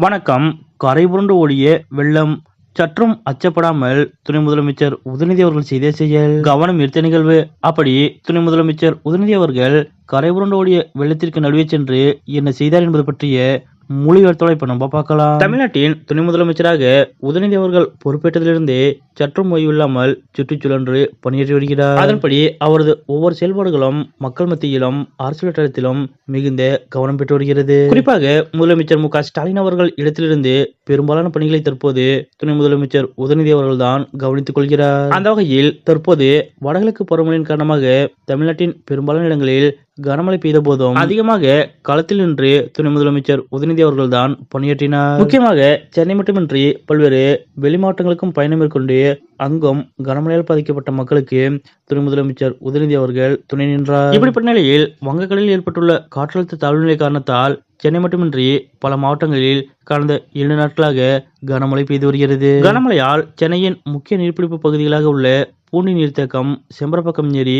வணக்கம். கரை புரண்டு ஓடிய வெள்ளம் சற்றும் அச்சப்படாமல் துணை முதலமைச்சர் உதயநிதி அவர்கள் செய்த செயல். கவனம் ஈர்த்த நிகழ்வு. அப்படி துணை முதலமைச்சர் உதயநிதி அவர்கள் கரை புரண்டு ஓடிய வெள்ளத்திற்கு நடுவே சென்று என்ன செய்தார் என்பது பற்றிய முழு இப்ப நம்ம பார்க்கலாம். தமிழ்நாட்டின் துணை முதலமைச்சராக உதயநிதி அவர்கள் பொறுப்பேற்றதிலிருந்தே சற்றும் ஓய்வில்லாமல் சுற்றுச்சூழன்று பணியாற்றி வருகிறார். அதன்படி அவரது ஒவ்வொரு செயல்பாடுகளும் மக்கள் மத்தியிலும் அரசியல் வட்டாரத்திலும் மிகுந்த கவனம் பெற்று வருகிறது. குறிப்பாக முதலமைச்சர் மு ஸ்டாலின் அவர்கள் இடத்திலிருந்து பெரும்பாலான பணிகளை தற்போது துணை முதலமைச்சர் உதயநிதி அவர்கள் தான் கவனித்துக் கொள்கிறார். அந்த வகையில் தற்போது வடகிழக்கு பருவமழையின் காரணமாக தமிழ்நாட்டின் பெரும்பாலான இடங்களில் கனமழை பெய்த போதும் அதிகமாக களத்தில் நின்று துணை முதலமைச்சர் உதயநிதி அவர்கள் தான் பணியாற்றினார். முக்கியமாக சென்னை மட்டுமின்றி பல்வேறு வெளி மாவட்டங்களுக்கும் பயணம் மேற்கொண்டு அங்கும் கனமழையால் பாதிக்கப்பட்ட மக்களுக்கு துணை முதலமைச்சர் உதயநிதி அவர்கள் துணை நின்றார். இப்படிப்பட்ட நிலையில் வங்கக்கடலில் ஏற்பட்டுள்ள காற்றழுத்த தாழ்வு நிலை காரணத்தால் சென்னை மட்டுமின்றி பல மாவட்டங்களில் கடந்த இரண்டு நாட்களாக கனமழை பெய்து வருகிறது. கனமழையால் சென்னையின் முக்கிய நீர்பிடிப்பு பகுதிகளாக உள்ள பூண்டி நீர்த்தேக்கம் செம்பரப்பக்கம் ஏரி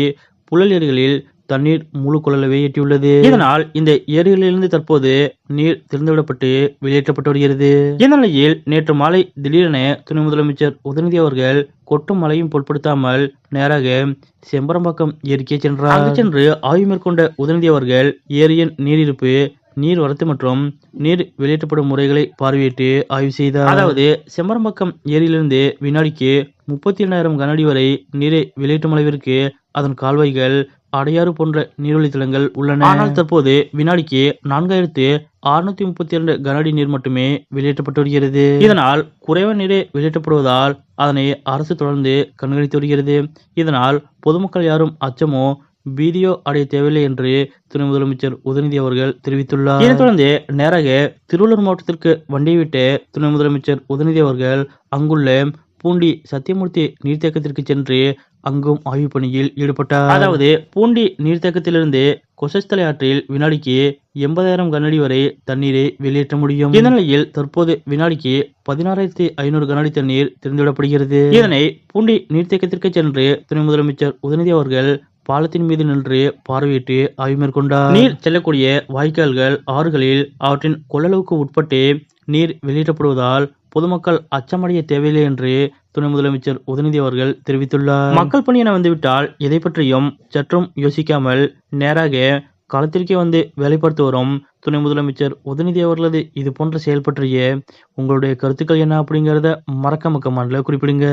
புழல் ஏரிகளில் தண்ணீர் முழு கொள்ளளவை எட்டியுள்ளது இதனால் இந்த ஏரிகளிலிருந்து தற்போது நீர் திறந்துவிடப்பட்டு வெளியேற்றப்பட்டு வருகிறது. இந்த நிலையில் நேற்று மாலை திடீரென துணை முதலமைச்சர் உதயநிதி அவர்கள் கொட்டும் மழையும் பொருட்படுத்தாமல் நேராக செம்பரம்பாக்கம் ஏரிக்கே சென்றார். அங்கு சென்று ஆய்வு மேற்கொண்ட உதயநிதி அவர்கள் ஏரியின் நீரிருப்பு நீர் வரத்து மற்றும் நீர் வெளியேற்றப்படும் முறைகளை பார்வையிட்டு ஆய்வு செய்தார். அதாவது செம்பரம்பாக்கம் ஏரியிலிருந்து வினாடிக்கு முப்பத்தி எண்ணாயிரம் கனஅடி வரை நீரை வெளியேற்றும் அளவிற்கு அதன் கால்வாய்கள் அடையாறு போன்ற நீர்வழித்தளங்கள் உள்ளன. ஆனால் தற்போது வினாடிக்கு நான்காயிரத்து அறுநூத்தி முப்பத்தி இரண்டு கனஅடி நீர் மட்டுமே வெளியேற்றப்பட்டு வருகிறது. இதனால் குறைவான நீரே வெளியேற்றப்படுவதால் அதனை அரசு தொடர்ந்து கண்காணித்து வருகிறது. இதனால் பொதுமக்கள் யாரும் அச்சமோ பீதியோ அடைய தேவையில்லை என்று துணை முதலமைச்சர் உதயநிதி அவர்கள் தெரிவித்துள்ளார். இதைத் தொடர்ந்து நேராக திருவள்ளூர் மாவட்டத்திற்கு வண்டியை விட்டு துணை முதலமைச்சர் உதயநிதி அவர்கள் அங்குள்ள பூண்டி சத்தியமூர்த்தி நீர்த்தேக்கத்திற்கு சென்று அங்கும் ஆய்வுப் பணியில் ஈடுபட்டார். அதாவது பூண்டி நீர்த்தேக்கத்திலிருந்து கொசஸ்தலை ஆற்றில் வினாடிக்கு எண்பதாயிரம் கனஅடி வரை தண்ணீரை வெளியேற்ற முடியும். இந்த நிலையில் தற்போது வினாடிக்கு பதினாறாயிரத்தி ஐநூறு கனஅடி தண்ணீர் திறந்துவிடப்படுகிறது. இதனை பூண்டி நீர்த்தேக்கத்திற்கு சென்று துணை முதலமைச்சர் உதயநிதி அவர்கள் பாலத்தின் மீது நின்று பார்வையிட்டு ஆய்வு மேற்கொண்டார். நீர் செல்லக்கூடிய வாய்க்கால்கள் ஆறுகளில் அவற்றின் கொள்ளளவுக்கு உட்பட்டு நீர் வெளியேற்றப்படுவதால் பொதுமக்கள் அச்சமடைய தேவையில்லை என்று துணை முதலமைச்சர் உதயநிதி அவர்கள் தெரிவித்துள்ளார். மக்கள் பணி என வந்துவிட்டால் எதை பற்றியும் சற்றும் யோசிக்காமல் நேராக களத்திற்கே வந்து வேலைப்படுத்தி வரும் துணை முதலமைச்சர் உதயநிதி அவர்களது இது போன்ற செயல் பற்றிய உங்களுடைய கருத்துக்கள் என்ன அப்படிங்கிறத மறக்காம கமெண்ட்ல குறிப்பிடுங்க.